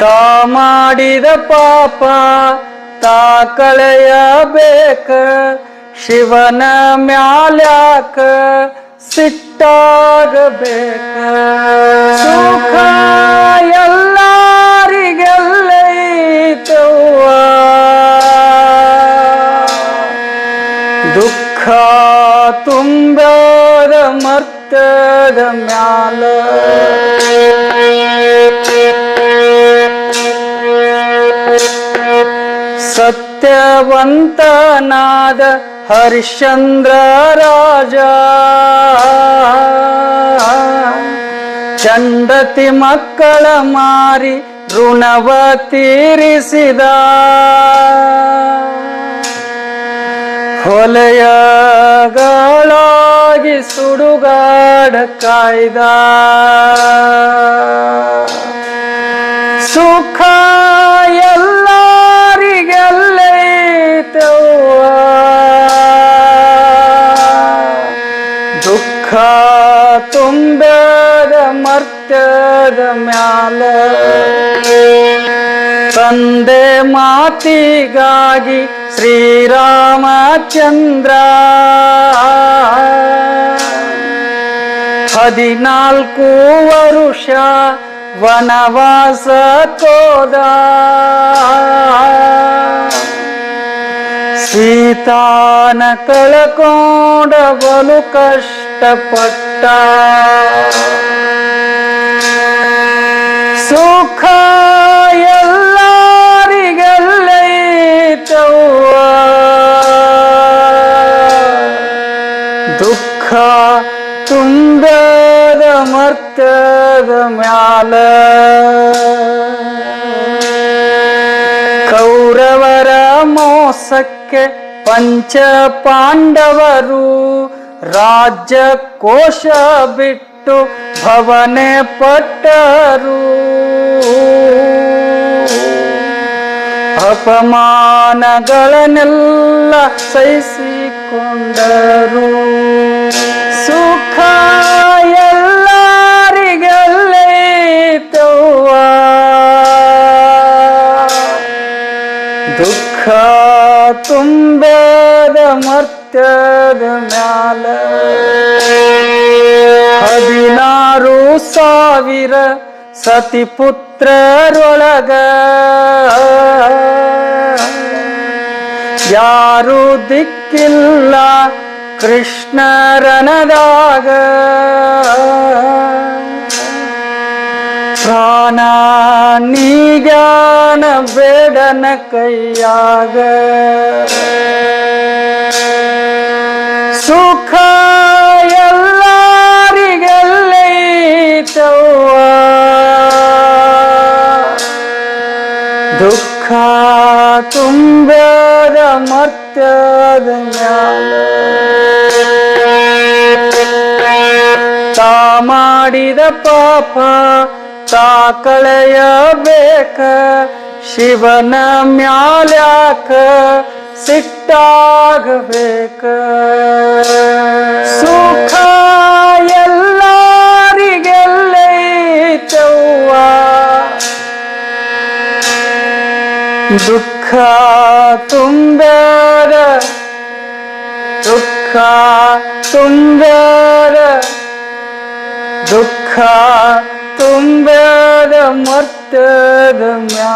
ತಾ ಮಾಡಿದ ಪಾಪ ತಾ ಕಳೆಯಬೇಕ ಶಿವನ ಮ್ಯಾಲ್ಯಾಕ ಸಿಟ್ಟಾಗಬೇಕ. ಸುಖ ಎಲ್ಲರಿಗೆಲ್ಲೈತವ್ವ. ದುಃಖ ತುಂಬದ ಮರ್ತದ ಮ್ಯಾಲ. ಸತ್ಯವಂತನಾದ ಹರಿಶ್ಚಂದ್ರ ರಾಜ. ಚಂಡತಿ ಮಕ್ಕಳ ಮಾರಿ ಋಣವ ತೀರಿಸಿದ. ಹೊಲೆಯಗಳಾಗಿ ಸುಡುಗಾಡ ಕಾಯ್ದ. ಸುಖ ದುಃಖ ತುಂಬದ ಮರ್ತದ ಮ್ಯಾಲ ತಂದೆ ಮಾತಿಗಾಗಿ ಶ್ರೀರಾಮಚಂದ್ರ ಹದಿನಾಲ್ಕು ವರುಷ ವನವಾಸ ತೋದ ಸೀತಾನ ಕಳಕೊಂಡ ಬಲು ಕಷ್ಟಪಟ್ಟ ಸುಖ ಎಲ್ಲರಿಗೆಲ್ಲೈತವ್ವ ದುಃಖ ತುಂಬದ ಮರ್ತದ ಮ್ಯಾಲ ಕೌರವರ ಮೋಸಕ್ಕೆ ಪಂಚ ಪಾಂಡವರು ರಾಜ್ಯ ಕೋಶ ಬಿಟ್ಟು ಭವನೆ ಪಟ್ಟರು. ಅಪಮಾನಗಳನ್ನೆಲ್ಲ ಸಹಿಸಿಕೊಂಡರು. ಸುಖ ಎಲ್ಲರಿಗೆಲ್ಲೈತವ್ವ ದುಃಖ ತುಂಬದ ಮರ್ತ್ಯದ ಮ್ಯಾಲ ಹದಿನಾರು ಸಾವಿರ ಸತಿಪುತ್ರರೊಳಗ ಯಾರು ದಿಕ್ಕಿಲ್ಲ ಕೃಷ್ಣರನದಾಗ. ಪ್ರಾಣ ನೀಗಾನ ಬೇಡನ ಕೈಯಾಗ. ತುಂಬದ ಮತ್ತದ ತಾ ಮಾಡಿದ ಪಾಪ ತಾ ಕಳೆಯಬೇಕ. ಶಿವನ ಮ್ಯಾಲ್ಯಾಕ ಸಿಟ್ಟಾಗಬೇಕ. ಸುಖ ದುಃಖ ತುಂಬದ ದುಃಖ ತುಂಬದ ದುಃಖ ತುಂಬದ ಮರ್ತದ ಮ್ಯಾ